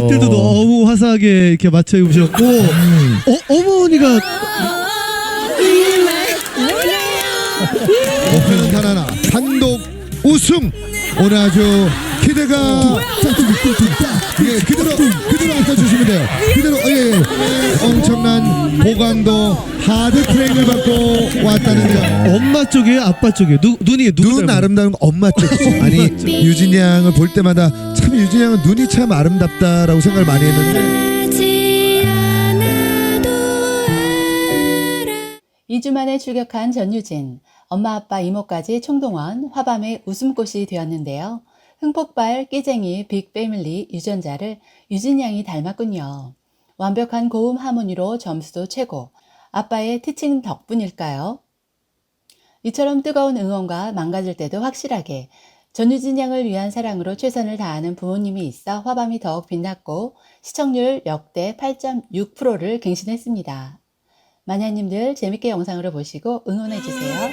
멘트도 어. 너무 화사하게 이렇게 맞춰 입으셨고 어, 어머니가 목표는 단 하나. 단독 우승. 오늘 아주 기대가 예, 그대로 그대로 앉아주시면 돼요. 그대로 예, 예. 엄청난 보강도 하드 트레이닝을 받고 왔다는데요. 엄마 쪽이에요 아빠 쪽이에요 누, 눈이 누구 눈 닮은- 아름다운 거 엄마 쪽이지 아니 유진이 양을 볼 때마다 참 유진이 양은 눈이 참 아름답다라고 생각을 많이 했는데 하지 않아도 알아 2주 만에 출격한 전유진. 엄마 아빠 이모까지 총동원 화밤의 웃음꽃이 되었는데요. 흥폭발 끼쟁이 빅패밀리 유전자를 유진 양이 닮았군요. 완벽한 고음 하모니로 점수도 최고. 아빠의 티칭 덕분일까요? 이처럼 뜨거운 응원과 망가질 때도 확실하게 전유진 양을 위한 사랑으로 최선을 다하는 부모님이 있어 화밤이 더욱 빛났고 시청률 역대 8.6%를 갱신했습니다. 마녀님들 재밌게 영상으로 보시고 응원해주세요.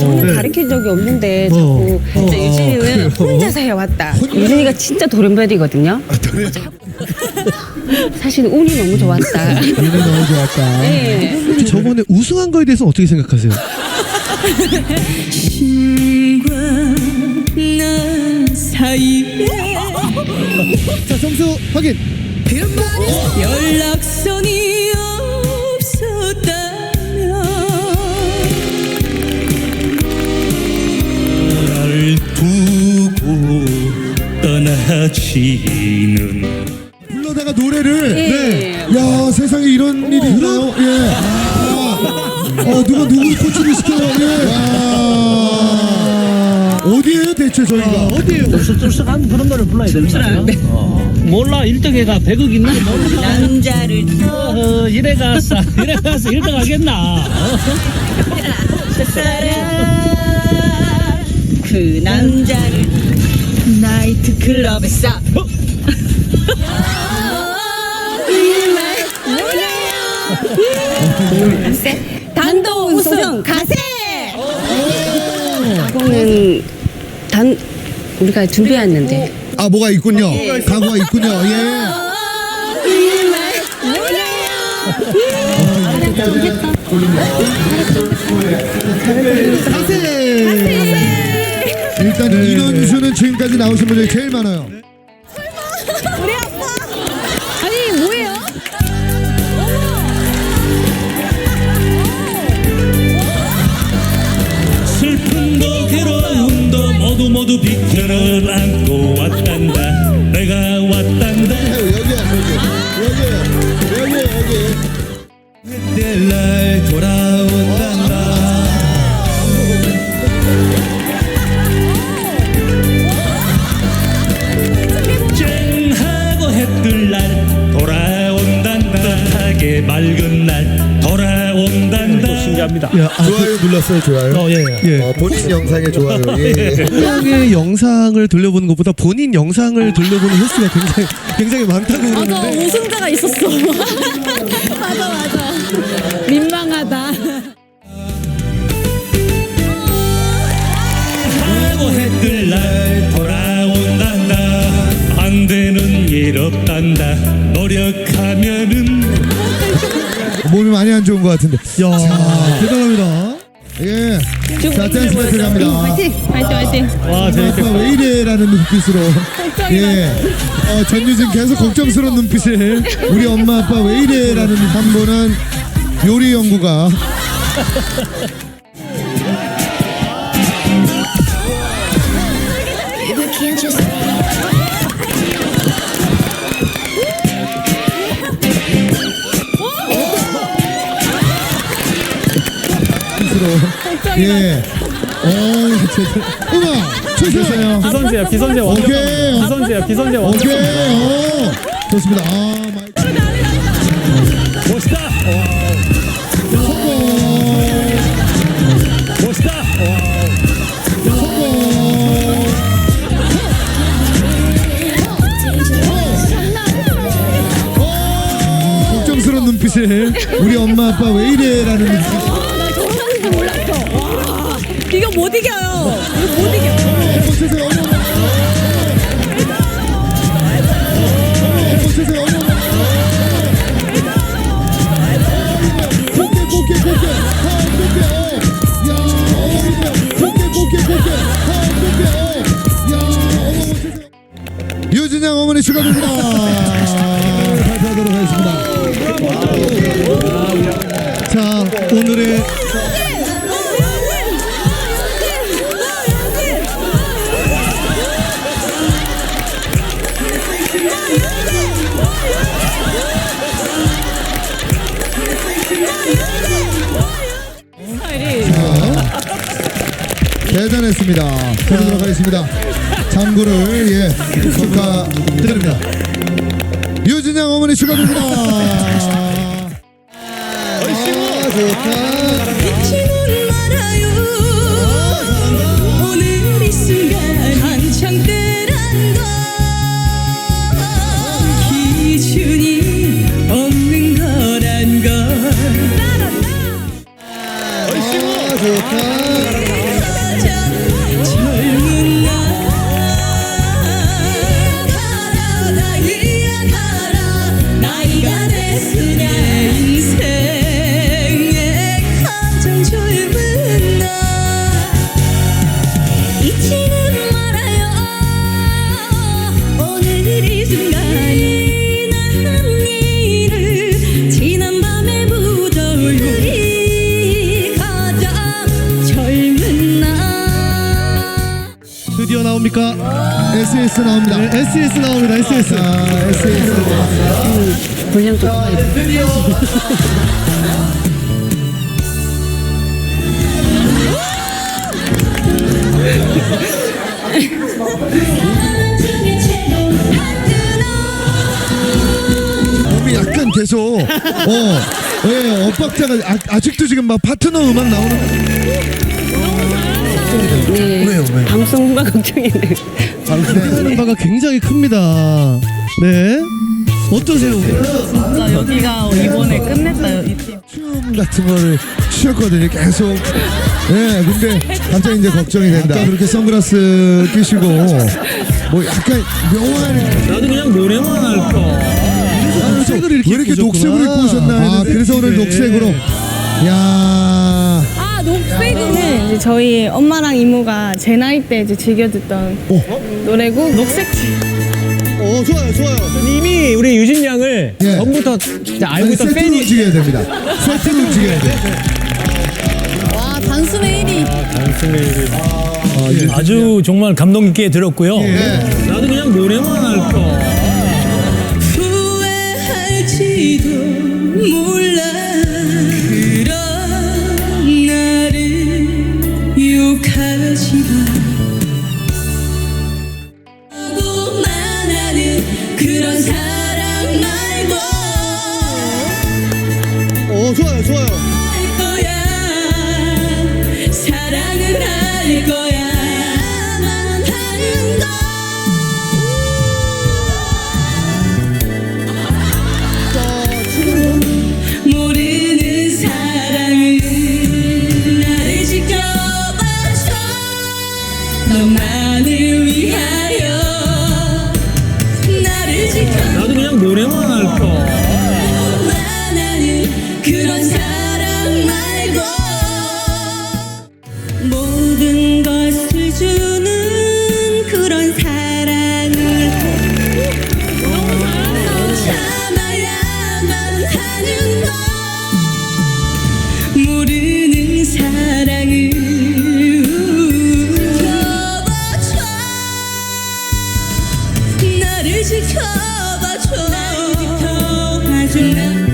저는 가르친 적이 없는데 자꾸 진짜 유진이는 혼자서 해왔다. 유진이가 진짜 돌연변이거든요. 사실 운이 너무 좋았다. 눈이 너무 좋았다 네. 혹시 저번에 우승한 거에 대해서 어떻게 생각하세요? 신과 나 사이에 자 점수 확인 연락선이 없었다면 날 두고 떠나지는 불러다가 노래를 예. 네. 야 세상에 이런 일이 있나요? 예. 아, 어 누가 누구 코치를 시켜요? 예. 야. 어디에요 대체 저희가? 아, 어디에요? 쑥쑥한 그런 노래 불러야 되는 거야. 어. 몰라 1등에가 100억 있나? 남자를 어, 이래 갔어 이래 갔어 1등 하겠나? 사랑 그 남자를 나이트 클럽에서 단독 우승 가세! 이거는 단 우리가 준비했는데 아 뭐가 있군요. 가구가 있군요. 예. 가세. 일단 인원수는 지금까지 나오신 분들이 제일 많아요. 모두 모두 비켜를 안고 왔단다. 내가 왔단다. 여기 여기 여기. 여기 여기. 그때 날 돌아온 신기합니다. 야, 아, 좋아요 눌렀어요 좋아요. 어, 예, 예. 예. 어, 본인 영상에 좋아요. 예. 형의 영상을 돌려보는 것보다 본인 영상을 돌려보는 횟수가 굉장히 굉장히 많다고 그러는데 우승자가 있었어. 맞아 맞아. 민망하다. 하고 해뜰 날 돌아온단다 안 되는 일 없단다 노력하면은 몸이 많이 안 좋은 것 같은데. 야 대단합니다. 예. 자 댄스 배틀 갑니다. 화이팅 화이팅. 와 재밌겠다. 아빠 왜 이래라는 눈빛으로 예. 어, 전유진 계속 걱정스러운 눈빛을 우리 엄마 아빠 왜 이래라는 한 분은 요리 연구가 예. 어, 제대로. 음악 주세요. 비선제야 비선제 원격. 오케이. 비선제야 비선제 원격. 오케이. 어. 좋습니다. 아, 마이 멋있다. 성공. 멋있다. 성공. 걱정스러운 눈빛을 우리 엄마 아빠 왜 이래라는 눈빛. 못 이겨요. 못 이겨. 대단했습니다. 드리도록 하겠습니다. 장구를 예 축하드립니다. 유진양 어머니 축하드립니다. 아, 좋다. 나옵니까? SS 나옵니다. 네, SES 나옵니다. SES. 자, SS. 분량 좀. 몸이 약간 계속 어, 예, 엇박자가 아, 아직도 지금 막 파트너 음악 나오는 네. 왜요, 왜요? 방송만 걱정이네. 하는 바가 굉장히 큽니다. 네. 어떠세요? 진짜 여기가 이번에 끝냈다 이 팀. 춤 같은 거를 추셨거든요. 계속. 예, 근데 갑자기 이제 걱정이 된다. 그렇게 선글라스 끼시고 뭐 약간 묘한 나도 그냥 노래만 할까. 이렇게 왜 이렇게 입고 녹색으로 입고 오셨구나. 오셨나 아, 했는데 그래서 오늘 네. 녹색으로 야 아 녹색은 이제 저희 엄마랑 이모가 제 나이 때 이제 즐겨 듣던 노래고 녹색 어, 좋아요, 좋아요. 이미 우리 유진 양을 예. 전부터 진짜 알고 있던 세트로 팬이 움직여야 됩니다. 세트로 움직여야 돼. 와 단순의 1위 아주 정말 감동 있게 들었고요. 예. 나도 그냥 노래만 할까. 후회할지도 몰라 어, 좋아요, 나를 지켜봐줘. 나를 지켜봐줘